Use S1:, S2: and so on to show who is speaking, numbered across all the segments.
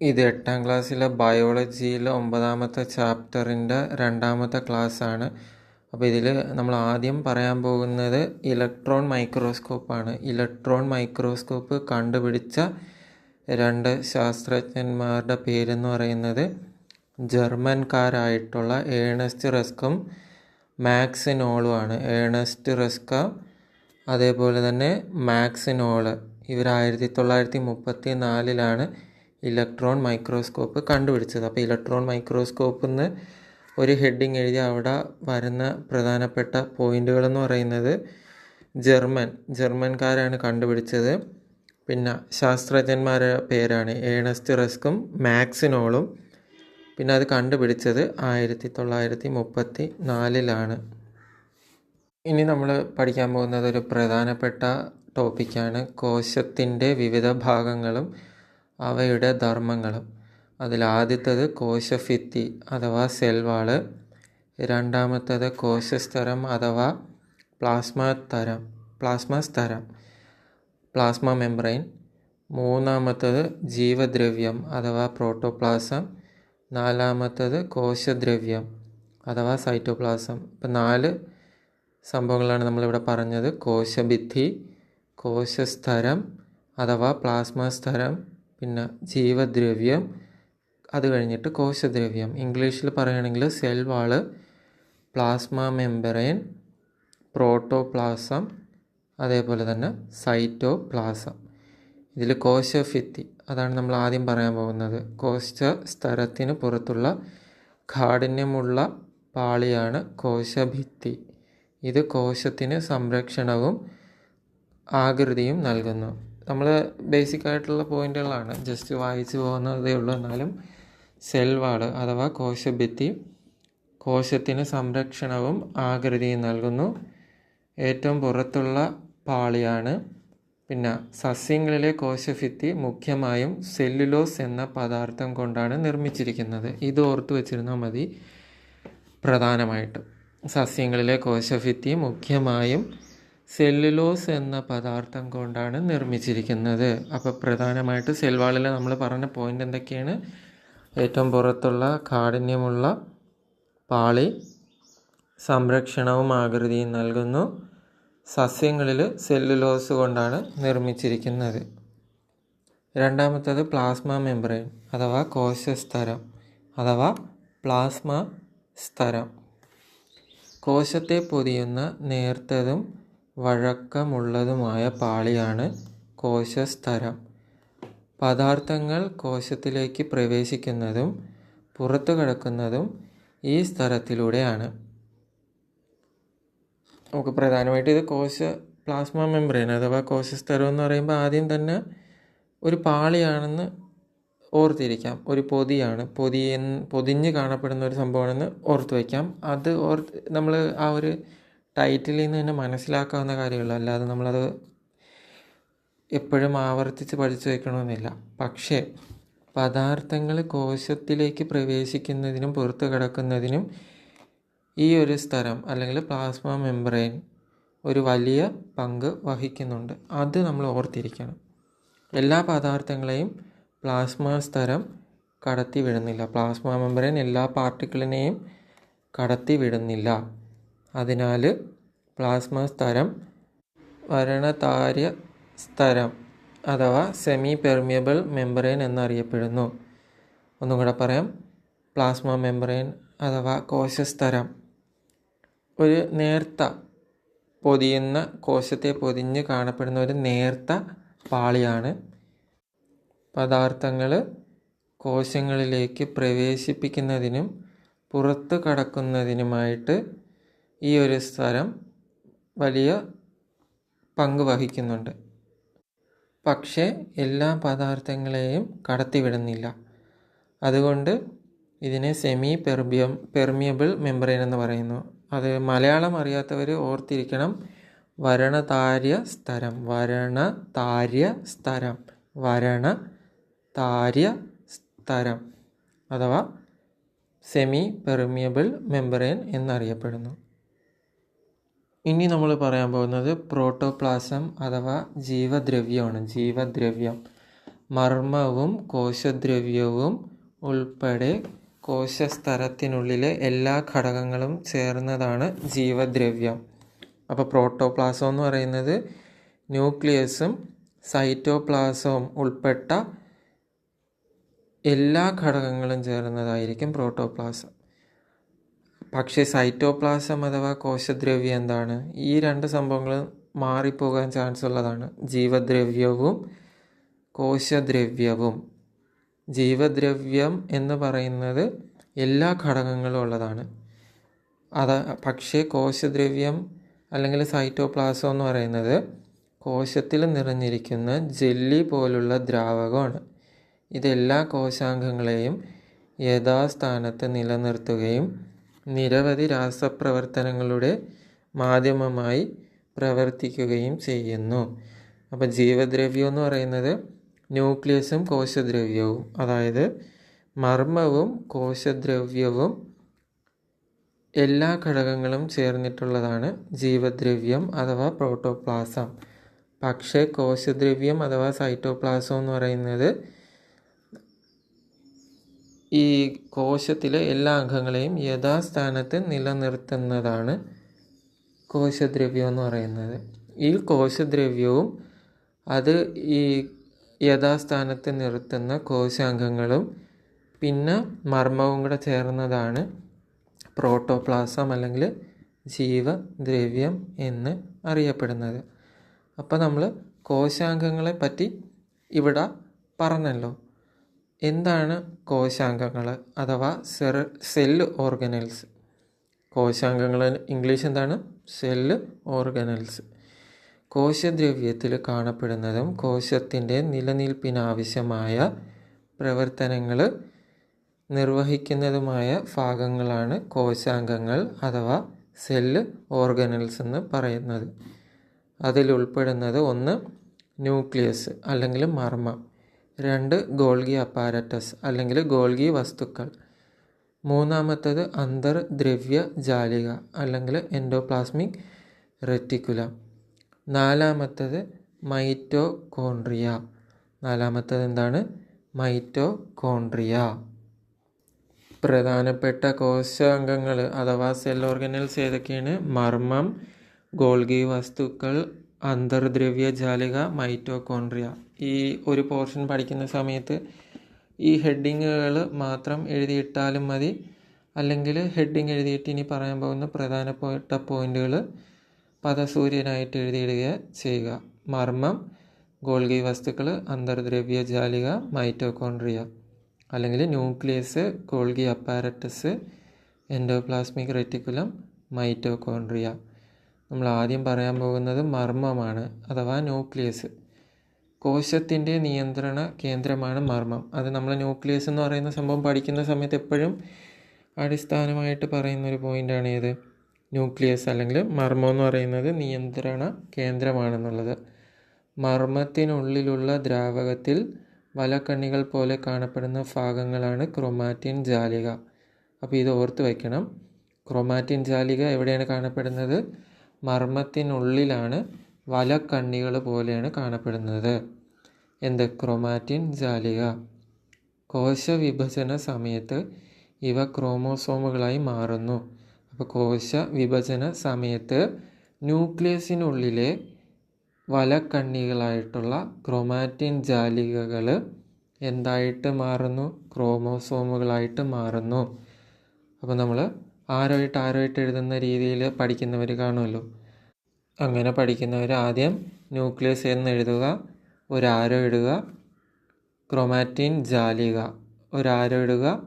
S1: ഇത് എട്ടാം ക്ലാസ്സിലെ ബയോളജിയിലെ ഒമ്പതാമത്തെ ചാപ്റ്ററിന്റെ രണ്ടാമത്തെ ക്ലാസ്സാണ്. അപ്പോൾ ഇതിൽ നമ്മൾ ആദ്യം പറയാൻ പോകുന്നത് ഇലക്ട്രോൺ മൈക്രോസ്കോപ്പാണ്. ഇലക്ട്രോൺ മൈക്രോസ്കോപ്പ് കണ്ടുപിടിച്ച രണ്ട് ശാസ്ത്രജ്ഞന്മാരുടെ പേരെന്ന് പറയുന്നത് ജർമ്മൻകാരായിട്ടുള്ള ഏണസ്റ്റ് റെസ്കും മാക്സിനോളുമാണ്. ഏണസ്റ്റ് റെസ്ക അതേപോലെ തന്നെ മാക്സിനോൾ. ഇവർ ആയിരത്തി തൊള്ളായിരത്തി മുപ്പത്തി നാലിലാണ് ഇലക്ട്രോൺ മൈക്രോസ്കോപ്പ് കണ്ടുപിടിച്ചത്. അപ്പോൾ ഇലക്ട്രോൺ മൈക്രോസ്കോപ്പ് എന്ന് ഒരു ഹെഡിങ് എഴുതി അവിടെ വരുന്ന പ്രധാനപ്പെട്ട പോയിന്റുകൾ എന്ന് പറയുന്നത് ജർമ്മൻ. ജർമ്മൻകാരാണ് കണ്ടുപിടിച്ചത്. പിന്നെ ശാസ്ത്രജ്ഞന്മാരുടെ പേരാണ് ഏണസ്റ്റ് റസ്കും മാക്സിനോളും. പിന്നെ അത് കണ്ടുപിടിച്ചത് ആയിരത്തി തൊള്ളായിരത്തി മുപ്പത്തി നാലിലാണ് ഇനി നമ്മൾ പഠിക്കാൻ പോകുന്നത് ഒരു പ്രധാനപ്പെട്ട ടോപ്പിക്കാണ് കോശത്തിന്റെ വിവിധ ഭാഗങ്ങളും അവയുടെ ധർമ്മങ്ങളും. അതിൽ ആദ്യത്തേത് കോശഭിത്തി അഥവാ സെൽവാൾ രണ്ടാമത്തേത് കോശസ്തരം അഥവാ പ്ലാസ്മ തരം പ്ലാസ്മ സ്തരം പ്ലാസ്മ മെംബ്രെയിൻ മൂന്നാമത്തത് ജീവദ്രവ്യം അഥവാ പ്രോട്ടോപ്ലാസം നാലാമത്തത് കോശദ്രവ്യം അഥവാ സൈറ്റോപ്ലാസം. ഇപ്പം നാല് സംഭവങ്ങളാണ് നമ്മളിവിടെ പറഞ്ഞത്. കോശഭിത്തി കോശസ്തരം അഥവാ പ്ലാസ്മ സ്തരം പിന്നെ ജീവദ്രവ്യം അത് കഴിഞ്ഞിട്ട് കോശദ്രവ്യം. ഇംഗ്ലീഷിൽ പറയുകയാണെങ്കിൽ cell wall plasma membrane protoplasm അതേപോലെ തന്നെ സൈറ്റോപ്ലാസം. ഇതിൽ കോശഭിത്തി അതാണ് നമ്മൾ ആദ്യം പറയാൻ പോകുന്നത്. കോശ സ്ഥലത്തിന് പുറത്തുള്ള കാഠിന്യമുള്ള പാളിയാണ് കോശഭിത്തി. ഇത് കോശത്തിന് സംരക്ഷണവും ആകൃതിയും നൽകുന്നു. നമ്മൾ ബേസിക് ആയിട്ടുള്ള പോയിന്റുകളാണ്. ജസ്റ്റ് വായിച്ചു പോകുന്നതേ ഉള്ളൂ. എന്നാലും സെൽവാട് അഥവാ കോശഭിത്തി കോശത്തിന് സംരക്ഷണവും ആകൃതിയും നൽകുന്നു. ഏറ്റവും പുറത്തുള്ള പാളിയാണ്. പിന്നെ സസ്യങ്ങളിലെ കോശഭിത്തി മുഖ്യമായും സെല്ലുലോസ് എന്ന പദാർത്ഥം കൊണ്ടാണ് നിർമ്മിച്ചിരിക്കുന്നത്. ഇത് ഓർത്തു വച്ചിരുന്നാൽ മതി. പ്രധാനമായിട്ടും സസ്യങ്ങളിലെ കോശഭിത്തി മുഖ്യമായും സെല്ലുലോസ് എന്ന പദാർത്ഥം കൊണ്ടാണ് നിർമ്മിച്ചിരിക്കുന്നത്. അപ്പോൾ പ്രധാനമായിട്ട് സെൽവാളിൽ നമ്മൾ പറഞ്ഞ പോയിന്റ് എന്തൊക്കെയാണ്? ഏറ്റവും പുറത്തുള്ള കാഠിന്യമുള്ള പാളി സംരക്ഷണവും ആകൃതിയും നൽകുന്നു. സസ്യങ്ങളിൽ സെല്ലുലോസ് കൊണ്ടാണ് നിർമ്മിച്ചിരിക്കുന്നത്. രണ്ടാമത്തത് പ്ലാസ്മ മെംബ്രെയിൻ അഥവാ കോശസ്തരം അഥവാ പ്ലാസ്മ സ്തരം. കോശത്തെ പൊതിയുന്ന നേർത്തതും വഴക്കമുള്ളതുമായ പാളിയാണ് കോശസ്തരം പദാർത്ഥങ്ങൾ കോശത്തിലേക്ക് പ്രവേശിക്കുന്നതും പുറത്തു കടക്കുന്നതും ഈ സ്ഥലത്തിലൂടെയാണ്. നമുക്ക് പ്രധാനമായിട്ട് ഇത് കോശ പ്ലാസ്മ മെംബ്രെയിൻ അഥവാ കോശസ്തരം എന്ന് പറയുമ്പോൾ ആദ്യം തന്നെ ഒരു പാളിയാണെന്ന് ഓർത്തിരിക്കാം. ഒരു പൊതിയാണ്. പൊതി പൊതിഞ്ഞ് കാണപ്പെടുന്ന ഒരു സംഭവമാണെന്ന് ഓർത്ത് വയ്ക്കാം അത് ഓർത്ത് നമ്മൾ ആ ഒരു ടൈറ്റിലിൽ നിന്ന് തന്നെ മനസ്സിലാക്കാവുന്ന കാര്യമുള്ളൂ. അല്ലാതെ നമ്മളത് എപ്പോഴും ആവർത്തിച്ച് പഠിച്ചു വയ്ക്കണമെന്നില്ല പക്ഷേ പദാർത്ഥങ്ങൾ കോശത്തിലേക്ക് പ്രവേശിക്കുന്നതിനും പുറത്തു കിടക്കുന്നതിനും ഈ ഒരു സ്ഥലം അല്ലെങ്കിൽ പ്ലാസ്മ മെംബ്രെയിൻ ഒരു വലിയ പങ്ക് വഹിക്കുന്നുണ്ട്. അത് നമ്മൾ ഓർത്തിരിക്കണം. എല്ലാ പദാർത്ഥങ്ങളെയും പ്ലാസ്മ സ്ഥലം കടത്തി വിടുന്നില്ല പ്ലാസ്മ മെമ്പറൈൻ എല്ലാ പാർട്ടിക്കിളിനെയും കടത്തി വിടുന്നില്ല അതിനാൽ പ്ലാസ്മ സ്തരം വരണതാര്യ സ്തരം അഥവാ സെമി പെർമിയബിൾ മെമ്പറൈൻ എന്നറിയപ്പെടുന്നു. ഒന്നും കൂടെ പറയാം. പ്ലാസ്മ മെമ്പറൈൻ അഥവാ കോശസ്തരം. ഒരു നേർത്ത പൊതിയുന്ന കോശത്തെ പൊതിഞ്ഞ് കാണപ്പെടുന്ന ഒരു നേർത്ത പാളിയാണ്. പദാർത്ഥങ്ങൾ കോശങ്ങളിലേക്ക് പ്രവേശിപ്പിക്കുന്നതിനും പുറത്ത് കടക്കുന്നതിനുമായിട്ട് ഈ ഒരു സ്ഥലം വലിയ പങ്ക് വഹിക്കുന്നുണ്ട്. പക്ഷേ എല്ലാ പദാർത്ഥങ്ങളെയും കടത്തിവിടുന്നില്ല. അതുകൊണ്ട് ഇതിനെ സെമി പെർബിയം പെർമിയബിൾ മെമ്പറൈൻ എന്ന് പറയുന്നു. അത് മലയാളം അറിയാത്തവർ ഓർത്തിരിക്കണം. വരണതാര്യ സ്ഥലം വരണതാര്യ സ്ഥലം വരണ താര്യ സ്ഥലം അഥവാ സെമി പെർമിയബിൾ മെമ്പറൈൻ എന്നറിയപ്പെടുന്നു. ഇനി നമ്മൾ പറയാൻ പോകുന്നത് പ്രോട്ടോപ്ലാസം അഥവാ ജീവദ്രവ്യമാണ്. ജീവദ്രവ്യം. മർമ്മവും കോശദ്രവ്യവും ഉൾപ്പെടെ കോശസ്തരത്തിനുള്ളിലെ എല്ലാ ഘടകങ്ങളും ചേർന്നതാണ് ജീവദ്രവ്യം. അപ്പോൾ പ്രോട്ടോപ്ലാസം എന്ന് പറയുന്നത് ന്യൂക്ലിയസും സൈറ്റോപ്ലാസവും ഉൾപ്പെട്ട എല്ലാ ഘടകങ്ങളും ചേർന്നതായിരിക്കും പ്രോട്ടോപ്ലാസം. പക്ഷേ സൈറ്റോപ്ലാസം അഥവാ കോശദ്രവ്യം എന്താണ്? ഈ രണ്ട് സംഭവങ്ങളും മാറിപ്പോകാൻ ചാൻസ് ഉള്ളതാണ്. ജീവദ്രവ്യവും കോശദ്രവ്യവും. ജീവദ്രവ്യം എന്ന് പറയുന്നത് എല്ലാ ഘടകങ്ങളും ഉള്ളതാണ്. അത് പക്ഷേ കോശദ്രവ്യം അല്ലെങ്കിൽ സൈറ്റോപ്ലാസം എന്ന് പറയുന്നത് കോശത്തിൽ നിറഞ്ഞിരിക്കുന്ന ജെല്ലി പോലുള്ള ദ്രാവകമാണ്. ഇതെല്ലാ കോശാംഗങ്ങളെയും യഥാസ്ഥാനത്ത് നിലനിർത്തുകയും നിരവധി രാസപ്രവർത്തനങ്ങളുടെ മാധ്യമമായി പ്രവർത്തിക്കുകയും ചെയ്യുന്നു. അപ്പോൾ ജീവദ്രവ്യം എന്ന് പറയുന്നത് ന്യൂക്ലിയസും കോശദ്രവ്യവും. അതായത് മർമ്മവും കോശദ്രവ്യവും എല്ലാ ഘടകങ്ങളും ചേർന്നിട്ടുള്ളതാണ് ജീവദ്രവ്യം അഥവാ പ്രോട്ടോപ്ലാസം. പക്ഷേ കോശദ്രവ്യം അഥവാ സൈറ്റോപ്ലാസം എന്ന് പറയുന്നത് ഈ കോശത്തിലെ എല്ലാ അംഗങ്ങളെയും യഥാസ്ഥാനത്ത് നിലനിർത്തുന്നതാണ് കോശദ്രവ്യം എന്ന് പറയുന്നത്. ഈ കോശദ്രവ്യവും അത് ഈ യഥാസ്ഥാനത്ത് നിർത്തുന്ന കോശാംഗങ്ങളും പിന്നെ മർമ്മവും കൂടെ ചേർന്നതാണ് പ്രോട്ടോപ്ലാസം അല്ലെങ്കിൽ ജീവദ്രവ്യം എന്ന് അറിയപ്പെടുന്നത്. അപ്പോൾ നമ്മൾ കോശാംഗങ്ങളെ പറ്റി ഇവിടെ പറഞ്ഞല്ലോ. എന്താണ് കോശാംഗങ്ങൾ അഥവാ സെർ സെല്ല് ഓർഗനൽസ്? കോശാംഗങ്ങൾ ഇംഗ്ലീഷ് എന്താണ്? Cell organelles. കോശദ്രവ്യത്തിൽ കാണപ്പെടുന്നതും കോശത്തിന്റെ നിലനിൽപ്പിനാവശ്യമായ പ്രവർത്തനങ്ങൾ നിർവഹിക്കുന്നതുമായ ഭാഗങ്ങളാണ് കോശാംഗങ്ങൾ അഥവാ സെല്ല് ഓർഗനൽസ് എന്ന് പറയുന്നത്. അതിലുൾപ്പെടുന്നത് ഒന്ന് ന്യൂക്ലിയസ് അല്ലെങ്കിൽ മർമ്മം. രണ്ട് ഗോൾഗി അപ്പാരറ്റസ് അല്ലെങ്കിൽ ഗോൾഗി വസ്തുക്കൾ. മൂന്നാമത്തത് അന്തർദ്രവ്യ ജാലിക അല്ലെങ്കിൽ എൻഡോപ്ലാസ്മിക് റെറ്റിക്കുലം. നാലാമത്തത് മൈറ്റോകോൺട്രിയ നാലാമത്തത് എന്താണ്? മൈറ്റോകോൺട്രിയ പ്രധാനപ്പെട്ട കോശാംഗങ്ങൾ അഥവാ സെൽ ഓർഗനൽസ് ഏതൊക്കെയാണ്? മർമ്മം ഗോൾഗി വസ്തുക്കൾ അന്തർദ്രവ്യ ജാലിക മൈറ്റോകോൺഡ്രിയ. ഈ ഒരു പോർഷൻ പഠിക്കുന്ന സമയത്ത് ഈ ഹെഡിങ്ങുകൾ മാത്രം എഴുതിയിട്ടാലും മതി. അല്ലെങ്കിൽ ഹെഡിങ് എഴുതിയിട്ട് ഇനി പറയാൻ പോകുന്ന പ്രധാനപ്പെട്ട പോയിന്റുകൾ പദസൂര്യനായിട്ട് എഴുതിയിടുക ചെയ്യുക. മർമ്മം ഗോൾഗി വസ്തുക്കൾ അന്തർദ്രവ്യ ജാലിക മൈറ്റോകോൺഡ്രിയ. അല്ലെങ്കിൽ nucleus Golgi apparatus endoplasmic reticulum mitochondria നമ്മൾ ആദ്യം പറയാൻ പോകുന്നത് മർമ്മമാണ് അഥവാ ന്യൂക്ലിയസ്. കോശത്തിന്റെ നിയന്ത്രണ കേന്ദ്രമാണ് മർമ്മം. അത് നമ്മൾ ന്യൂക്ലിയസ് എന്ന് പറയുന്ന സംഭവം പഠിക്കുന്ന സമയത്ത് എപ്പോഴും അടിസ്ഥാനമായിട്ട് പറയുന്ന ഒരു പോയിന്റാണ് ഏത്? ന്യൂക്ലിയസ് അല്ലെങ്കിൽ മർമ്മം എന്ന് പറയുന്നത് നിയന്ത്രണ കേന്ദ്രമാണെന്നുള്ളത്. മർമ്മത്തിനുള്ളിലുള്ള ദ്രാവകത്തിൽ വലക്കണ്ണികൾ പോലെ കാണപ്പെടുന്ന ഭാഗങ്ങളാണ് ക്രൊമാറ്റിൻ ജാലിക. അപ്പോൾ ഇത് ഓർത്ത് വയ്ക്കണം ക്രൊമാറ്റിൻ ജാലിക എവിടെയാണ് കാണപ്പെടുന്നത്? മർമ്മത്തിനുള്ളിലാണ് വലക്കണ്ണികൾ പോലെയാണ് കാണപ്പെടുന്നത്. എന്ത്? ക്രോമാറ്റിൻ ജാലിക. കോശവിഭജന സമയത്ത് ഇവ ക്രോമോസോമുകളായി മാറുന്നു. അപ്പോൾ കോശ വിഭജന സമയത്ത് ന്യൂക്ലിയസിനുള്ളിലെ വലക്കണ്ണികളായിട്ടുള്ള ക്രോമാറ്റിൻ ജാലികകൾ എന്തായിട്ട് മാറുന്നു? ക്രോമോസോമുകളായിട്ട് മാറുന്നു. അപ്പോൾ നമ്മൾ ആരോയിട്ട് ആരോയിട്ട് എഴുതുന്ന രീതിയിൽ പഠിക്കുന്നവർ കാണുമല്ലോ. അങ്ങനെ പഠിക്കുന്നവർ ആദ്യം ന്യൂക്ലിയസ് എന്ന് എഴുതുക ഒരു ആരോ ഇടുക ക്രൊമാറ്റിൻ ജാലിക ആരോ ഇടുക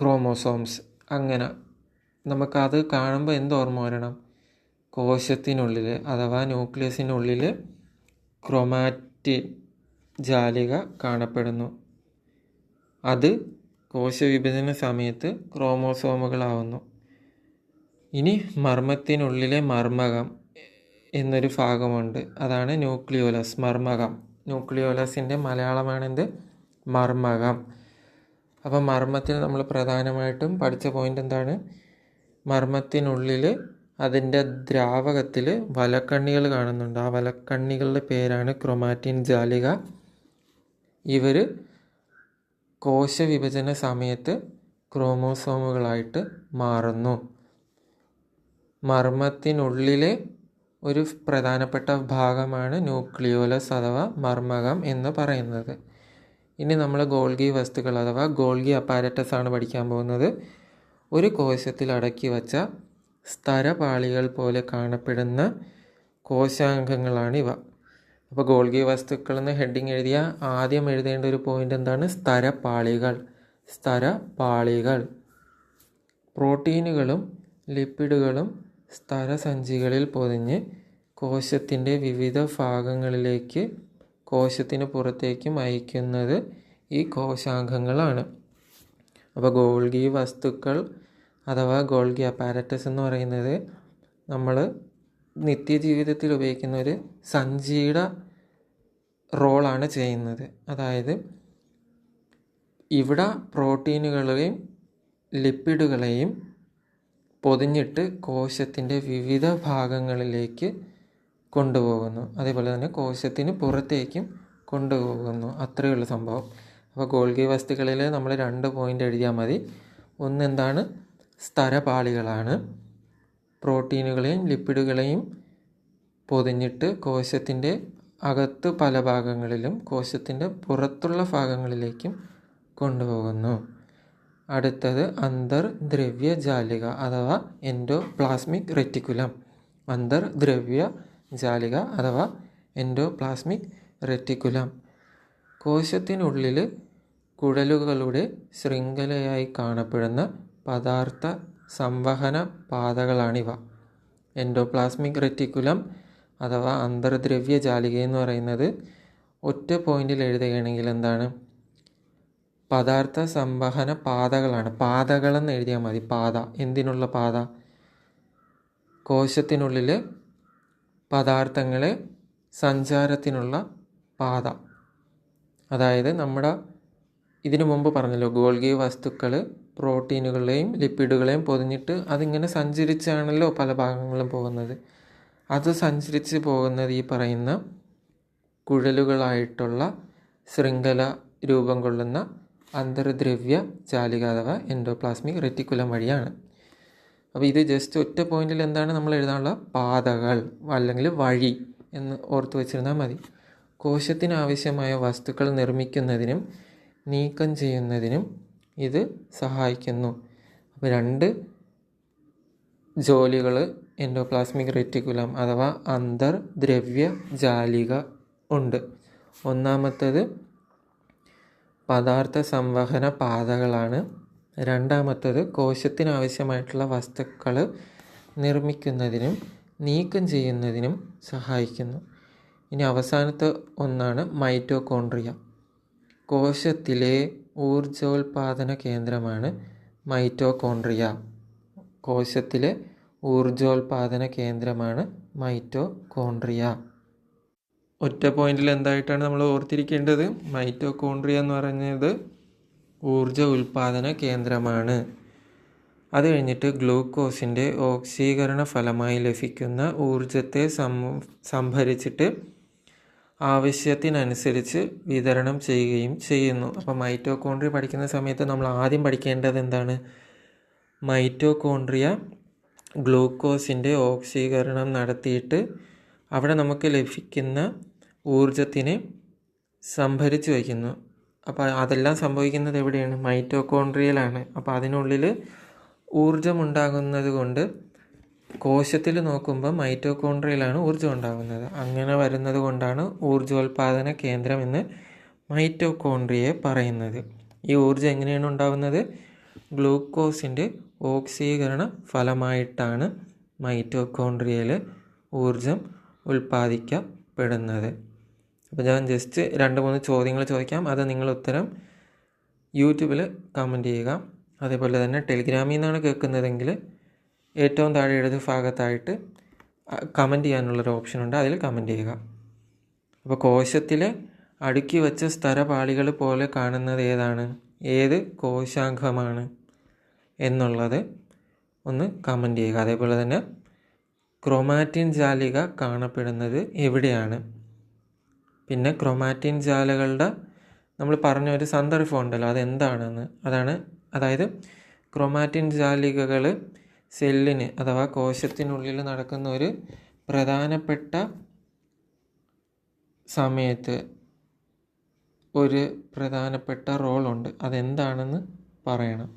S1: ക്രോമോസോംസ് അങ്ങനെ. നമുക്കത് കാണുമ്പോൾ എന്ത് ഓർമ്മ വരണം? കോശത്തിനുള്ളിൽ അഥവാ ന്യൂക്ലിയസിനുള്ളിൽ ക്രൊമാറ്റിൻ ജാലിക കാണപ്പെടുന്നു. അത് കോശവിഭജന സമയത്ത് ക്രോമോസോമുകളാവുന്നു. ഇനി മർമ്മത്തിനുള്ളിലെ മർമ്മകം എന്നൊരു ഭാഗമുണ്ട്. അതാണ് ന്യൂക്ലിയോലസ് മർമ്മകം. ന്യൂക്ലിയോലസിന്റെ മലയാളമാണെന്ത്? മർമ്മകം. അപ്പം മർമ്മത്തിൽ നമ്മൾ പ്രധാനമായിട്ടും പഠിച്ച പോയിന്റ് എന്താണ്? മർമ്മത്തിനുള്ളിൽ അതിന്റെ ദ്രാവകത്തിൽ വലക്കണ്ണികൾ കാണുന്നുണ്ട്. ആ വലക്കണ്ണികളുടെ പേരാണ് ക്രൊമാറ്റിൻ ജാലിക. ഇവർ കോശവിഭജന സമയത്ത് ക്രോമോസോമുകളായിട്ട് മാറുന്നു. മർമ്മത്തിനുള്ളിലെ ഒരു പ്രധാനപ്പെട്ട ഭാഗമാണ് ന്യൂക്ലിയോലസ് അഥവാ മർമ്മകം എന്ന് പറയുന്നത്. ഇനി നമ്മൾ ഗോൾഗി വസ്തുക്കൾ അഥവാ ഗോൾഗി അപ്പാരറ്റസ് ആണ് പഠിക്കാൻ പോകുന്നത്. ഒരു കോശത്തിൽ അടക്കി വച്ച സ്തരപാളികൾ പോലെ കാണപ്പെടുന്ന കോശാംഗങ്ങളാണിവ അപ്പോൾ ഗോൾഗി വസ്തുക്കൾ എന്ന് ഹെഡിങ് എഴുതിയ ആദ്യം എഴുതേണ്ട ഒരു പോയിന്റ് എന്താണ്? സ്തരപാളികൾ സ്തരപാളികൾ പ്രോട്ടീനുകളും ലിപ്പിഡുകളും സ്തരസഞ്ചികളിൽ പൊതിഞ്ഞ് കോശത്തിന്റെ വിവിധ ഭാഗങ്ങളിലേക്ക് കോശത്തിന് പുറത്തേക്കും അയക്കുന്നത് ഈ കോശാംഗങ്ങളാണ്. അപ്പോൾ ഗോൾഗി വസ്തുക്കൾ അഥവാ ഗോൾഗി അപ്പാരറ്റസ് എന്ന് പറയുന്നത് നമ്മൾ നിത്യജീവിതത്തിൽ ഉപയോഗിക്കുന്ന ഒരു സഞ്ചിയുടെ റോളാണ് ചെയ്യുന്നത്. അതായത് ഇവിടെ പ്രോട്ടീനുകളെയും ലിപ്പിഡുകളെയും പൊതിഞ്ഞിട്ട് കോശത്തിന്റെ വിവിധ ഭാഗങ്ങളിലേക്ക് കൊണ്ടുപോകുന്നു. അതേപോലെ തന്നെ കോശത്തിന് പുറത്തേക്കും കൊണ്ടുപോകുന്നു. അത്രയുള്ള സംഭവം. അപ്പോൾ ഗോൾഗി വസ്തുക്കളിൽ നമ്മൾ രണ്ട് പോയിന്റ് എഴുതിയാൽ മതി. ഒന്നെന്താണ്? സ്തരപാളികളാണ് പ്രോട്ടീനുകളെയും ലിപ്പിഡുകളെയും പൊതിഞ്ഞിട്ട് കോശത്തിന്റെ അകത്ത് പല ഭാഗങ്ങളിലും കോശത്തിന്റെ പുറത്തുള്ള ഭാഗങ്ങളിലേക്കും കൊണ്ടുപോകുന്നു. അടുത്തത് അന്തർദ്രവ്യ ജാലിക അഥവാ എൻഡോ പ്ലാസ്മിക് റെറ്റിക്കുലം. അന്തർദ്രവ്യ ജാലിക അഥവാ എൻഡോ പ്ലാസ്മിക് റെറ്റിക്കുലം. കോശത്തിനുള്ളിൽ കുഴലുകളുടെ ശൃംഖലയായി കാണപ്പെടുന്ന പദാർത്ഥ സംവഹന പാതകളാണിവ. എൻഡോപ്ലാസ്മിക് റെറ്റിക്കുലം അഥവാ അന്തർദ്രവ്യ ജാലിക എന്ന് പറയുന്നത് ഒറ്റ പോയിന്റിൽ എഴുതുകയാണെങ്കിൽ എന്താണ്? പദാർത്ഥ സംവഹന പാതകളാണ്. പാതകളെന്ന് എഴുതിയാൽ മതി. പാത. എന്തിനുള്ള പാത? കോശത്തിനുള്ളിൽ പദാർത്ഥങ്ങളെ സഞ്ചാരത്തിനുള്ള പാത. അതായത് നമ്മുടെ ഇതിനു മുമ്പ് പറഞ്ഞല്ലോ ഗോൾഗി വസ്തുക്കൾ പ്രോട്ടീനുകളെയും ലിപ്പിഡുകളെയും പൊതിഞ്ഞിട്ട് അതിങ്ങനെ സഞ്ചരിച്ചാണല്ലോ പല ഭാഗങ്ങളിലും പോകുന്നത്. അത് സഞ്ചരിച്ച് പോകുന്നത് ഈ പറയുന്ന കുഴലുകളായിട്ടുള്ള ശൃംഖല രൂപം കൊള്ളുന്ന അന്തർദ്രവ്യ ജാലിക അഥവാ എൻഡോപ്ലാസ്മിക് റെറ്റിക്കുലം വഴിയാണ്. അപ്പോൾ ഇത് ജസ്റ്റ് ഒറ്റ പോയിന്റിൽ എന്താണ് നമ്മൾ എഴുതാനുള്ള പാതകൾ അല്ലെങ്കിൽ വഴി എന്ന് ഓർത്ത് വെച്ചിരുന്നാൽ മതി. കോശത്തിനാവശ്യമായ വസ്തുക്കൾ നിർമ്മിക്കുന്നതിനും നീക്കം ചെയ്യുന്നതിനും ഇത് സഹായിക്കുന്നു. അപ്പോൾ രണ്ട് ജോലികൾ എൻഡോപ്ലാസ്മിക് റെറ്റിക്കുലം അഥവാ അന്തർദ്രവ്യ ജാലിക ഉണ്ട്. ഒന്നാമത്തേത് പദാർത്ഥ സംവഹന പാതകളാണ്. രണ്ടാമത്തേത് കോശത്തിനാവശ്യമായിട്ടുള്ള വസ്തുക്കൾ നിർമ്മിക്കുന്നതിനും നീക്കം ചെയ്യുന്നതിനും സഹായിക്കുന്നു. ഇനി അവസാനത്തെ ഒന്നാണ് മൈറ്റോകോൺട്രിയ കോശത്തിലെ ഊർജോൽപാദന കേന്ദ്രമാണ് മൈറ്റോകോൺഡ്രിയ. കോശത്തിലെ ഊർജോൽപാദന കേന്ദ്രമാണ് മൈറ്റോകോൺഡ്രിയ. ഒറ്റ പോയിന്റിൽ എന്തായിട്ടാണ് നമ്മൾ ഓർത്തിരിക്കേണ്ടത്? മൈറ്റോകോൺഡ്രിയ എന്ന് പറഞ്ഞത് ഊർജ ഉൽപാദന കേന്ദ്രമാണ്. അത് കഴിഞ്ഞിട്ട് ഗ്ലൂക്കോസിന്റെ ഓക്സീകരണ ഫലമായി ലഭിക്കുന്ന ഊർജത്തെ സംഭരിച്ചിട്ട് ആവശ്യത്തിനനുസരിച്ച് വിതരണം ചെയ്യുകയും ചെയ്യുന്നു. അപ്പോൾ മൈറ്റോകോൺഡ്രിയ പഠിക്കുന്ന സമയത്ത് നമ്മൾ ആദ്യം പഠിക്കേണ്ടത് എന്താണ്? മൈറ്റോകോൺഡ്രിയ ഗ്ലൂക്കോസിന്റെ ഓക്സീകരണം നടത്തിയിട്ട് അവിടെ നമുക്ക് ലഭിക്കുന്ന ഊർജത്തിനെ സംഭരിച്ചു വയ്ക്കുന്നു. അപ്പോൾ അതെല്ലാം സംഭവിക്കുന്നത് എവിടെയാണ്? മൈറ്റോകോൺഡ്രിയയിലാണ്. അപ്പോൾ അതിനുള്ളിൽ ഊർജമുണ്ടാകുന്നത് കൊണ്ട് കോശത്തിൽ നോക്കുമ്പോൾ മൈറ്റോകോൺഡ്രിയയിലാണ് ഊർജം ഉണ്ടാകുന്നത്. അങ്ങനെ വരുന്നത് കൊണ്ടാണ് ഊർജോൽപാദന കേന്ദ്രം എന്ന് മൈറ്റോകോൺഡ്രിയെ പറയുന്നത്. ഈ ഊർജം എങ്ങനെയാണ് ഉണ്ടാകുന്നത്? ഗ്ലൂക്കോസിന്റെ ഓക്സീകരണ ഫലമായിട്ടാണ് മൈറ്റോകോൺഡ്രിയയിൽ ഊർജം ഉൽപ്പാദിക്കപ്പെടുന്നത് അപ്പോൾ ഞാൻ ജസ്റ്റ് രണ്ട് മൂന്ന് ചോദ്യങ്ങൾ ചോദിക്കാം. അത് നിങ്ങൾ ഉത്തരം യൂട്യൂബിൽ കമന്റ് ചെയ്യുക. അതേപോലെ തന്നെ ടെലിഗ്രാമിൽ നിന്നാണ് കേൾക്കുന്നതെങ്കിൽ ഏറ്റവും താഴെ ഇടത് ഭാഗത്തായിട്ട് കമന്റ് ചെയ്യാനുള്ളൊരു ഓപ്ഷൻ ഉണ്ട്. അതിൽ കമന്റ് ചെയ്യുക. അപ്പോൾ കോശത്തിലെ അടുക്കി വെച്ച സ്ഥലപാളികൾ പോലെ കാണുന്നത് ഏതാണ്? ഏത് കോശാംഗമാണ് എന്നുള്ളത് ഒന്ന് കമന്റ് ചെയ്യുക. അതേപോലെ തന്നെ ക്രൊമാറ്റിൻ ജാലിക കാണപ്പെടുന്നത് എവിടെയാണ്? പിന്നെ ക്രൊമാറ്റിൻ ജാലകളുടെ നമ്മൾ പറഞ്ഞ ഒരു സന്ദർഭം ഉണ്ടല്ലോ അതെന്താണെന്ന്? അതാണ് അതായത് ക്രൊമാറ്റിൻ ജാലികകൾ സെല്ലിന് അഥവാ കോശത്തിനുള്ളിൽ നടക്കുന്ന ഒരു പ്രധാനപ്പെട്ട സമയത്ത് ഒരു പ്രധാനപ്പെട്ട റോളുണ്ട് അതെന്താണെന്ന് പറയണം.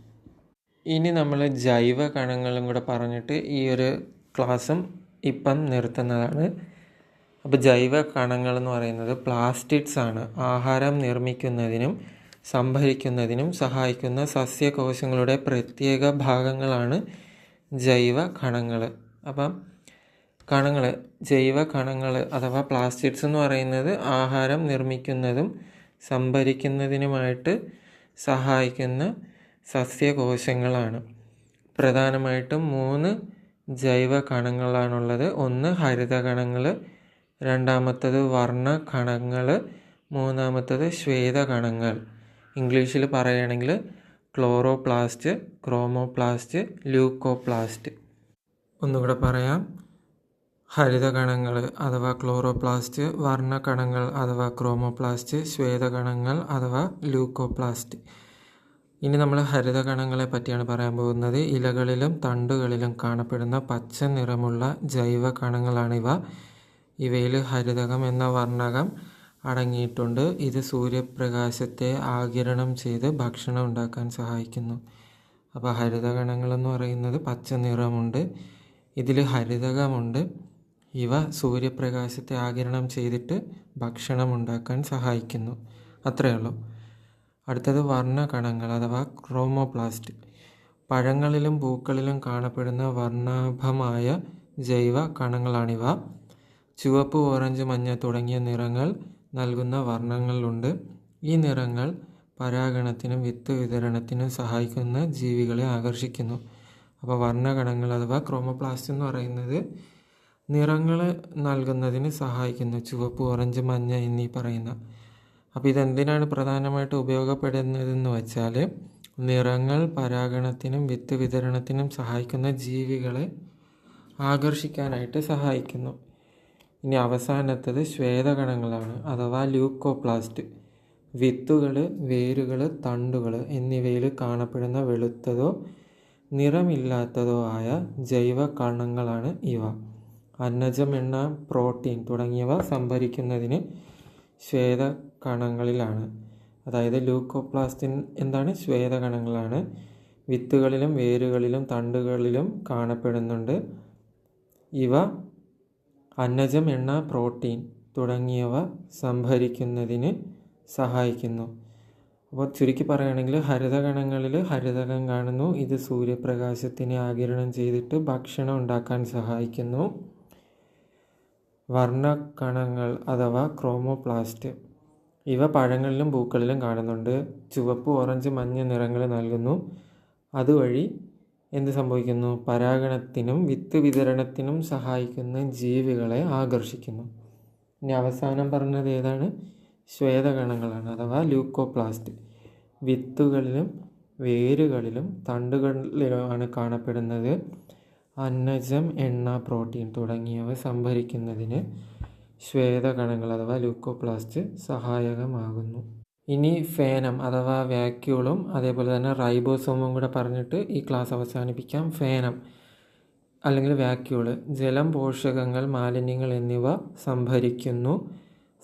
S1: ഇനി നമ്മൾ ജൈവ കണങ്ങളും കൂടെ പറഞ്ഞിട്ട് ഈ ഒരു ക്ലാസ്സും ഇപ്പം നിർത്തുന്നതാണ്. അപ്പോൾ ജൈവ കണങ്ങൾ എന്ന് പറയുന്നത് പ്ലാസ്റ്റിഡ്സ് ആണ്. ആഹാരം നിർമ്മിക്കുന്നതിനും സംഭരിക്കുന്നതിനും സഹായിക്കുന്ന സസ്യകോശങ്ങളുടെ പ്രത്യേക ഭാഗങ്ങളാണ് ജൈവ കണങ്ങൾ അപ്പം കണങ്ങൾ ജൈവ കണങ്ങൾ അഥവാ പ്ലാസ്റ്റിഡ്സ് എന്ന് പറയുന്നത് ആഹാരം നിർമ്മിക്കുന്നതും സംഭരിക്കുന്നതിനുമായിട്ട് സഹായിക്കുന്ന സസ്യകോശങ്ങളാണ്. പ്രധാനമായിട്ടും മൂന്ന് ജൈവ കണങ്ങളാണുള്ളത്. ഒന്ന് ഹരിത കണങ്ങൾ രണ്ടാമത്തത് വർണ കണങ്ങൾ മൂന്നാമത്തത് ശ്വേത കണങ്ങൾ ഇംഗ്ലീഷിൽ പറയുകയാണെങ്കിൽ ക്ലോറോപ്ലാസ്റ്റ് ക്രോമോപ്ലാസ്റ്റ് ലൂക്കോപ്ലാസ്റ്റ് ഒന്നുകൂടെ പറയാം. ഹരിതകണങ്ങൾ അഥവാ ക്ലോറോപ്ലാസ്റ്റ് വർണകണങ്ങൾ അഥവാ ക്രോമോപ്ലാസ്റ്റ് ശ്വേതകണങ്ങൾ അഥവാ ലൂക്കോപ്ലാസ്റ്റ് ഇനി നമ്മൾ ഹരിതകണങ്ങളെ പറ്റിയാണ് പറയാൻ പോകുന്നത്. ഇലകളിലും തണ്ടുകളിലും കാണപ്പെടുന്ന പച്ച നിറമുള്ള ജൈവ കണങ്ങളാണിവ ഇവയിൽ ഹരിതകം എന്ന വർണകം അടങ്ങിയിട്ടുണ്ട്. ഇത് സൂര്യപ്രകാശത്തെ ആകിരണം ചെയ്ത് ഭക്ഷണം ഉണ്ടാക്കാൻ സഹായിക്കുന്നു. അപ്പോൾ ഹരിതകണങ്ങളെന്ന് പറയുന്നത് പച്ച നിറമുണ്ട്. ഇതിൽ ഹരിതകമുണ്ട്. ഇവ സൂര്യപ്രകാശത്തെ ആകിരണം ചെയ്തിട്ട് ഭക്ഷണം ഉണ്ടാക്കാൻ സഹായിക്കുന്നു. അത്രയേ ഉള്ളൂ. അടുത്തത് വർണകണങ്ങൾ അഥവാ ക്രോമോപ്ലാസ്റ്റ്. പഴങ്ങളിലും പൂക്കളിലും കാണപ്പെടുന്ന വർണാഭമായ ജൈവ കണങ്ങളാണിവ. ചുവപ്പ് ഓറഞ്ച് മഞ്ഞ തുടങ്ങിയ നിറങ്ങൾ നൽകുന്ന വർണങ്ങളുണ്ട്. ഈ നിറങ്ങൾ പരാഗണത്തിനും വിത്ത് വിതരണത്തിനും സഹായിക്കുന്ന ജീവികളെ ആകർഷിക്കുന്നു. അപ്പോൾ വർണഘടങ്ങൾ അഥവാ ക്രോമോപ്ലാസ്റ്റ് എന്ന് പറയുന്നത് നിറങ്ങൾ നൽകുന്നതിന് സഹായിക്കുന്നു. ചുവപ്പ് ഓറഞ്ച് മഞ്ഞ എന്നീ പറയുന്ന. അപ്പോൾ ഇതെന്തിനാണ് പ്രധാനമായിട്ട് ഉപയോഗപ്പെടുന്നതെന്ന് വെച്ചാൽ നിറങ്ങൾ പരാഗണത്തിനും വിത്ത് വിതരണത്തിനും സഹായിക്കുന്ന ജീവികളെ ആകർഷിക്കാനായിട്ട് സഹായിക്കുന്നു. ഇനി അവസാനത്തത് ശ്വേതകണങ്ങളാണ്. അഥവാ ലൂക്കോപ്ലാസ്റ്റ് വിത്തുകൾ വേരുകൾ തണ്ടുകൾ എന്നിവയിൽ കാണപ്പെടുന്ന വെളുത്തതോ നിറമില്ലാത്തതോ ആയ ജൈവ കണങ്ങളാണ് ഇവ. അന്നജം എണ്ണ പ്രോട്ടീൻ തുടങ്ങിയവ സംഭരിക്കുന്നതിന് ശ്വേത കണങ്ങളിലാണ് അതായത് ലൂക്കോപ്ലാസ്റ്റിൻ എന്താണ്? ശ്വേതകണങ്ങളാണ്. വിത്തുകളിലും വേരുകളിലും തണ്ടുകളിലും കാണപ്പെടുന്നുണ്ട്. ഇവ അന്നജം എണ്ണ പ്രോട്ടീൻ തുടങ്ങിയവ സംഭരിക്കുന്നതിന് സഹായിക്കുന്നു. അപ്പോൾ ചുരുക്കി പറയുകയാണെങ്കിൽ ഹരിതകണങ്ങളിൽ ഹരിതകം കാണുന്നു. ഇത് സൂര്യപ്രകാശത്തിനെ ആകിരണം ചെയ്തിട്ട് ഭക്ഷണം ഉണ്ടാക്കാൻ സഹായിക്കുന്നു. വർണകണങ്ങൾ അഥവാ ക്രോമോപ്ലാസ്റ്റ്. ഇവ പഴങ്ങളിലും പൂക്കളിലും കാണുന്നുണ്ട്. ചുവപ്പ് ഓറഞ്ച് മഞ്ഞ നിറങ്ങൾ നൽകുന്നു. അതുവഴി എന്ത് സംഭവിക്കുന്നു? പരാഗണത്തിനും വിത്ത് വിതരണത്തിനും സഹായിക്കുന്ന ജീവികളെ ആകർഷിക്കുന്നു. ഇനി അവസാനം പറഞ്ഞത് ഏതാണ്? ശ്വേതകണങ്ങളാണ് അഥവാ ലൂക്കോപ്ലാസ്റ്റ് വിത്തുകളിലും വേരുകളിലും തണ്ടുകളിലുമാണ് കാണപ്പെടുന്നത്. അന്നജം എണ്ണ പ്രോട്ടീൻ തുടങ്ങിയവ സംഭരിക്കുന്നതിന് ശ്വേതകണങ്ങൾ അഥവാ ലൂക്കോപ്ലാസ്റ്റ് സഹായകമാകുന്നു. ഇനി ഫേനം അഥവാ വാക്യൂളും അതേപോലെ തന്നെ റൈബോസോമും കൂടെ പറഞ്ഞിട്ട് ഈ ക്ലാസ് അവസാനിപ്പിക്കാം. ഫേനം അല്ലെങ്കിൽ വാക്യൂൾ ജലം പോഷകങ്ങൾ മാലിന്യങ്ങൾ എന്നിവ സംഭരിക്കുന്നു.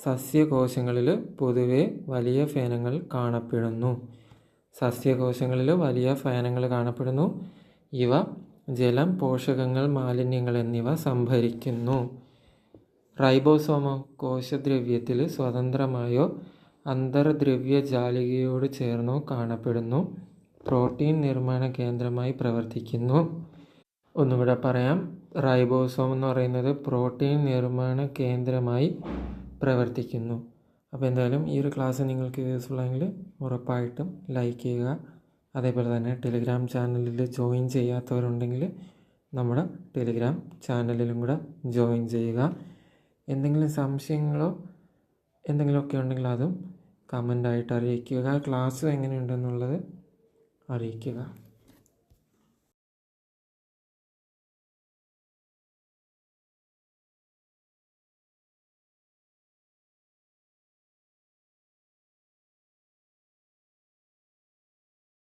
S1: സസ്യകോശങ്ങളിൽ പൊതുവെ വലിയ ഫേനങ്ങൾ കാണപ്പെടുന്നു. സസ്യകോശങ്ങളിൽ വലിയ ഫേനങ്ങൾ കാണപ്പെടുന്നു. ഇവ ജലം പോഷകങ്ങൾ മാലിന്യങ്ങൾ എന്നിവ സംഭരിക്കുന്നു. റൈബോസോമ കോശദ്രവ്യത്തിൽ സ്വതന്ത്രമായോ അന്തർദ്രവ്യ ജാലികയോട് ചേർന്നോ കാണപ്പെടുന്നു. പ്രോട്ടീൻ നിർമ്മാണ കേന്ദ്രമായി പ്രവർത്തിക്കുന്നു. ഒന്നുകൂടെ പറയാം. റൈബോസോം എന്ന് പറയുന്നത് പ്രോട്ടീൻ നിർമ്മാണ കേന്ദ്രമായി പ്രവർത്തിക്കുന്നു. അപ്പോൾ എന്തായാലും ഈ ഒരു ക്ലാസ് നിങ്ങൾക്ക് യൂസ്ഫുൾ ആണെങ്കിൽ ഉറപ്പായിട്ടും ലൈക്ക് ചെയ്യുക. അതേപോലെ തന്നെ ടെലിഗ്രാം ചാനലിൽ ജോയിൻ ചെയ്യാത്തവരുണ്ടെങ്കിൽ നമ്മുടെ ടെലിഗ്രാം ചാനലിലും കൂടെ ജോയിൻ ചെയ്യുക. എന്തെങ്കിലും സംശയങ്ങളോ എന്തെങ്കിലുമൊക്കെ ഉണ്ടെങ്കിൽ അതും കമന്റായിട്ട് അറിയിക്കുക. ക്ലാസ് എങ്ങനെയുണ്ടെന്നുള്ളത് അറിയിക്കുക.